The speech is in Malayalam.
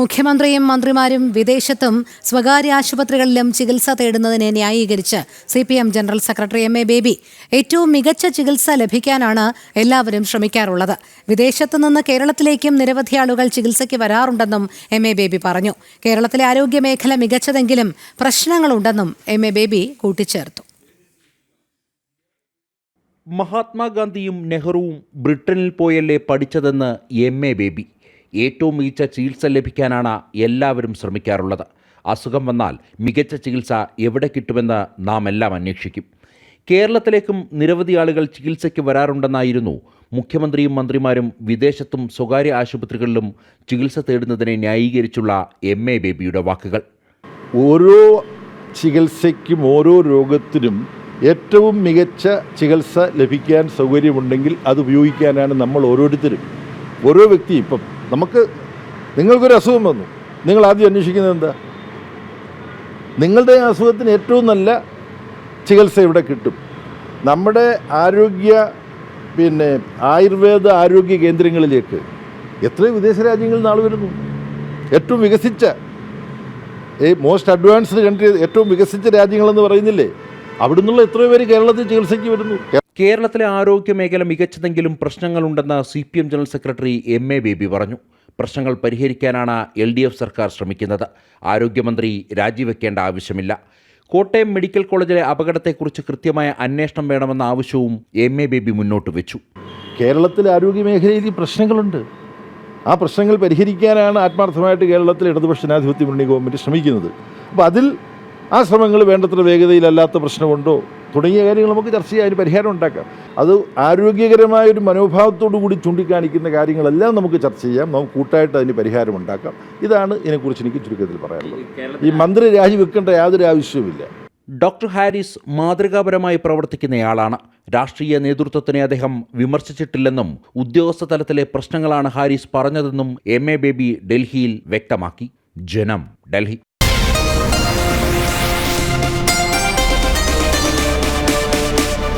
മുഖ്യമന്ത്രിയും മന്ത്രിമാരും വിദേശത്തും സ്വകാര്യ ആശുപത്രികളിലും ചികിത്സ തേടുന്നതിനെ ന്യായീകരിച്ച് C P M general secretary M A Baby ഏറ്റവും മികച്ച ചികിത്സ ലഭിക്കാനാണ് എല്ലാവരും ശ്രമിക്കാറുള്ളത്. വിദേശത്തു നിന്ന് കേരളത്തിലേക്കും നിരവധി ആളുകൾ ചികിത്സയ്ക്ക് വരാറുണ്ടെന്നും എം എ ബേബി പറഞ്ഞു. കേരളത്തിലെ ആരോഗ്യമേഖല മികച്ചതെങ്കിലും പ്രശ്നങ്ങളുണ്ടെന്നും എം എ ബേബി കൂട്ടിച്ചേർത്തു. മഹാത്മാഗാന്ധിയും നെഹ്റുവും ബ്രിട്ടനിൽ പോയല്ലേ പഠിച്ചതെന്ന് എം എ ബേബി. ഏറ്റവും മികച്ച ചികിത്സ ലഭിക്കാനാണ് എല്ലാവരും ശ്രമിക്കാറുള്ളത്. അസുഖം വന്നാൽ മികച്ച ചികിത്സ എവിടെ കിട്ടുമെന്ന് നാം എല്ലാം അന്വേഷിക്കും. കേരളത്തിലേക്കും നിരവധി ആളുകൾ ചികിത്സയ്ക്ക് വരാറുണ്ടെന്നായിരുന്നു മുഖ്യമന്ത്രിയും മന്ത്രിമാരും വിദേശത്തും സ്വകാര്യ ആശുപത്രികളിലും ചികിത്സ തേടുന്നതിനെ ന്യായീകരിച്ചുള്ള എം എ ബേബിയുടെ വാക്കുകൾ. ഓരോ ചികിത്സയ്ക്കും ഓരോ രോഗത്തിനും ഏറ്റവും മികച്ച ചികിത്സ ലഭിക്കാൻ സൗകര്യമുണ്ടെങ്കിൽ അത് ഉപയോഗിക്കാനാണ് നമ്മൾ ഓരോരുത്തരും. ഓരോ വ്യക്തി ഇപ്പം നമുക്ക് നിങ്ങൾക്കൊരു അസുഖം വന്നു. നിങ്ങൾ ആദ്യം അന്വേഷിക്കുന്നത് എന്താ? നിങ്ങളുടെ അസുഖത്തിന് ഏറ്റവും നല്ല ചികിത്സ ഇവിടെ കിട്ടും? നമ്മുടെ ആരോഗ്യ പിന്നെ ആയുർവേദ ആരോഗ്യ കേന്ദ്രങ്ങളിലേക്ക്. എത്രയോ വിദേശ രാജ്യങ്ങളിൽ നാൾ വരുന്നു. ഏറ്റവും വികസിച്ച ഈ മോസ്റ്റ് അഡ്വാൻസ്ഡ് കൺട്രി ഏറ്റവും വികസിച്ച രാജ്യങ്ങളെന്ന് പറയുന്നില്ലേ? അവിടുന്നുള്ള എത്രയോ പേര് കേരളത്തിൽ ചികിത്സയ്ക്ക് വരുന്നു. കേരളത്തിലെ ആരോഗ്യ മേഖല മികച്ചതെങ്കിലും പ്രശ്നങ്ങളുണ്ടെന്ന് C P M general secretary M A Baby പറഞ്ഞു. പ്രശ്നങ്ങൾ പരിഹരിക്കാനാണ് എൽ ഡി എഫ് സർക്കാർ ശ്രമിക്കുന്നത്. ആരോഗ്യമന്ത്രി രാജിവെക്കേണ്ട ആവശ്യമില്ല. കോട്ടയം മെഡിക്കൽ കോളേജിലെ അപകടത്തെക്കുറിച്ച് കൃത്യമായ അന്വേഷണം വേണമെന്ന ആവശ്യവും എം എ ബേബി മുന്നോട്ട് വെച്ചു. കേരളത്തിലെ ആരോഗ്യ മേഖലയിൽ ഈ പ്രശ്നങ്ങളുണ്ട്. ആ പ്രശ്നങ്ങൾ പരിഹരിക്കാനാണ് ആത്മാർത്ഥമായിട്ട് കേരളത്തിലെ ഇടതുപക്ഷ ജനാധിപത്യ മുന്നണി ഗവൺമെന്റ് ശ്രമിക്കുന്നത്. അപ്പോൾ അതിൽ ആ ശ്രമങ്ങൾ വേണ്ടത്ര വേഗതയിലല്ലാത്ത പ്രശ്നമുണ്ടോ? തുടങ്ങിയ കാര്യങ്ങൾ നമുക്ക് ചർച്ച ചെയ്യാൻ അതിന് പരിഹാരം ഉണ്ടാക്കാം. അത് ആരോഗ്യകരമായ ഒരു മനോഭാവത്തോടു കൂടി ചൂണ്ടിക്കാണിക്കുന്ന കാര്യങ്ങളെല്ലാം നമുക്ക് ചർച്ച ചെയ്യാം. നമുക്ക് കൂട്ടായിട്ട് അതിന് പരിഹാരം ഉണ്ടാക്കാം. ഇതാണ് ഇതിനെക്കുറിച്ച് എനിക്ക് ചുരുക്കത്തിൽ പറയാനുള്ളത്. ഈ മന്ത്രി രാജിവെക്കേണ്ട യാതൊരു ആവശ്യവുമില്ല. ഡോക്ടർ ഹാരിസ് മാതൃകാപരമായി പ്രവർത്തിക്കുന്നയാളാണ്. രാഷ്ട്രീയ നേതൃത്വത്തിനെ അദ്ദേഹം വിമർശിച്ചിട്ടില്ലെന്നും ഉദ്യോഗസ്ഥ തലത്തിലെ പ്രശ്നങ്ങളാണ് ഹാരിസ് പറഞ്ഞതെന്നും എം എ ബേബി ഡൽഹിയിൽ വ്യക്തമാക്കി. ജനം ഡൽഹി.